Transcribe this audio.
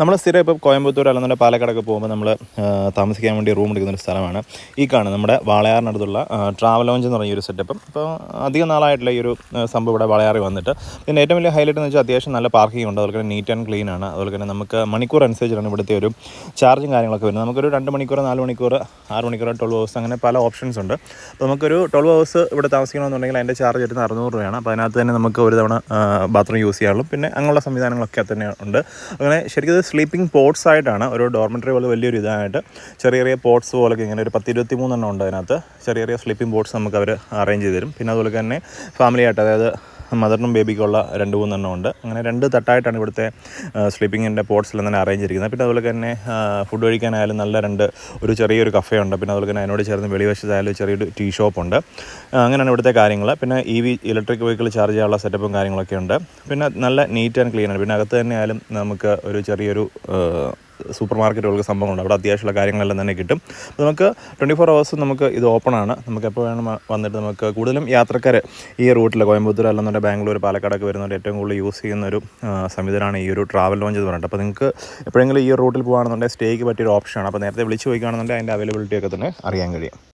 നമ്മൾ സ്ഥിരം ഇപ്പോൾ കോയമ്പത്തൂർ അല്ലെന്നുണ്ടെങ്കിൽ പാലക്കാടൊക്കെ പോകുമ്പോൾ നമ്മൾ താമസിക്കാൻ വേണ്ടി റൂം എടുക്കുന്ന ഒരു സ്ഥലമാണ്. ഈ കാണുന്നത് നമ്മുടെ വാളയാറിനടുത്തുള്ള ട്രാവൽ ലോഞ്ച് എന്ന് പറഞ്ഞ ഒരു സെറ്റപ്പ് ഇപ്പോൾ അധികം നാളായിട്ടുള്ള ഈ ഒരു സംഭവം ഇവിടെ വളയാറി വന്നിട്ട്. പിന്നെ ഏറ്റവും വലിയ ഹൈലൈറ്റ് എന്ന് വെച്ചാൽ അത്യാവശ്യം നല്ല പാർക്കിംഗ് ഉണ്ട്. അതുപോലെ തന്നെ നീറ്റ് ആൻഡ് ക്ലീൻ ആണ്. അതുപോലെ തന്നെ നമുക്ക് മണിക്കൂർ അനുസരിച്ചാണ് ഇവിടുത്തെ ഒരു ചാർജും കാര്യങ്ങളൊക്കെ വരുന്നത്. നമുക്കൊരു രണ്ട് മണിക്കൂർ നാല് മണിക്കൂർ ആറ് മണിക്കൂർ ട്വൽവ് ഹവേഴ്സ് അങ്ങനെ പല ഓപ്ഷൻസ് ഉണ്ട്. അപ്പോൾ നമുക്കൊരു ട്വൽവ് ഹവേഴ്സ് ഇവിടെ താമസിക്കണമെന്നുണ്ടെങ്കിൽ അതിന്റെ ചാർജ് വരുന്നത് അറുന്നൂറ് രൂപയാണ്. അപ്പോൾ അതിനകത്ത് തന്നെ നമുക്ക് ഒരു തവണ ബാത്റൂം യൂസ് ചെയ്യാറുള്ളൂ പിന്നെ അങ്ങനെയുള്ള സംവിധാനങ്ങളൊക്കെ തന്നെ ഉണ്ട്. അങ്ങനെ ശരിക്കും സ്ലീപ്പിംഗ് പോട്ട്സ് ആയിട്ടാണ് ഒരു ഡോർമെറ്ററി പോലെ വലിയൊരു ഇതായിട്ട് ചെറിയ ചെറിയ പോട്ട്സ് പോലൊക്കെ ഇങ്ങനെ ഒരു പത്ത് ഇരുപത്തി മൂന്നെണ്ണം ഉണ്ട് അതിനകത്ത്. ചെറിയ ചെറിയ സ്ലീപ്പിംഗ് പോട്ട്സ് നമുക്ക് അവർ അറേഞ്ച് ചെയ്ത് തരും. പിന്നെ അതുപോലെ തന്നെ ഫാമിലി ആയിട്ട് അതായത് മദറിനും ബേബിക്കുള്ള രണ്ട് മൂന്നെണ്ണം ഉണ്ട്. അങ്ങനെ രണ്ട് തട്ടായിട്ടാണ് ഇവിടുത്തെ സ്ലീപ്പിങ്ങിന്റെ പോട്ട്സിൽ തന്നെ അറേഞ്ച് ചെയ്തിരിക്കുന്നത്. പിന്നെ അതുപോലെ തന്നെ ഫുഡ് കഴിക്കാനായാലും നല്ല രണ്ട് ഒരു ചെറിയൊരു കഫേ ഉണ്ട് പിന്നെ അതുപോലെ തന്നെ അതിനോട് ചേർന്ന് വെളിവശത്തായാലും ചെറിയൊരു ടീ ഷോപ്പ് ഉണ്ട്. അങ്ങനെയാണ് ഇവിടുത്തെ കാര്യങ്ങൾ. പിന്നെ E V electric vehicle charge ചെയ്യാനുള്ള സെറ്റപ്പും കാര്യങ്ങളൊക്കെ ഉണ്ട്. പിന്നെ നല്ല നീറ്റ് ആൻഡ് ക്ലീൻ ആണ്. പിന്നെ അകത്ത് തന്നെ ആയാലും നമുക്ക് ഒരു ചെറിയൊരു സൂപ്പർ മാർക്കറ്റുകൾക്ക് സംഭവങ്ങളുണ്ട്. അവിടെ അത്യാവശ്യമുള്ള കാര്യങ്ങളെല്ലാം തന്നെ കിട്ടും. അപ്പോൾ നമുക്ക് ട്വന്റി ഫോർ അവേഴ്സും നമുക്ക് ഇത് ഓപ്പൺ ആണ്. നമുക്ക് എപ്പോൾ വേണം വന്നിട്ട് നമുക്ക് കൂടുതലും യാത്രക്കാർ ഈ റൂട്ടിൽ കോയമ്പത്തൂർ അല്ലെന്നുണ്ടെങ്കിൽ ബാംഗ്ലൂർ പാലക്കാടൊക്കെ വരുന്നവർ ഏറ്റവും കൂടുതൽ യൂസ് ചെയ്യുന്ന ഒരു സംവിധാനമാണ് ഈ ഒരു ട്രാവൽ ലോഞ്ച് എന്ന് പറയുന്നത്. അപ്പോൾ നിങ്ങൾക്ക് എപ്പോഴെങ്കിലും ഈ റൂട്ടിൽ പോകുകയാണെന്നുണ്ടെങ്കിൽ സ്റ്റേക്ക് പറ്റിയൊരു ഓപ്ഷനാണ് അപ്പോൾ നേരത്തെ വിളിച്ച് ചോദിക്കുകയാണെന്നുണ്ടെങ്കിൽ അതിന്റെ അവൈലബിലിറ്റി ഒക്കെ തന്നെ അറിയാൻ കഴിയും.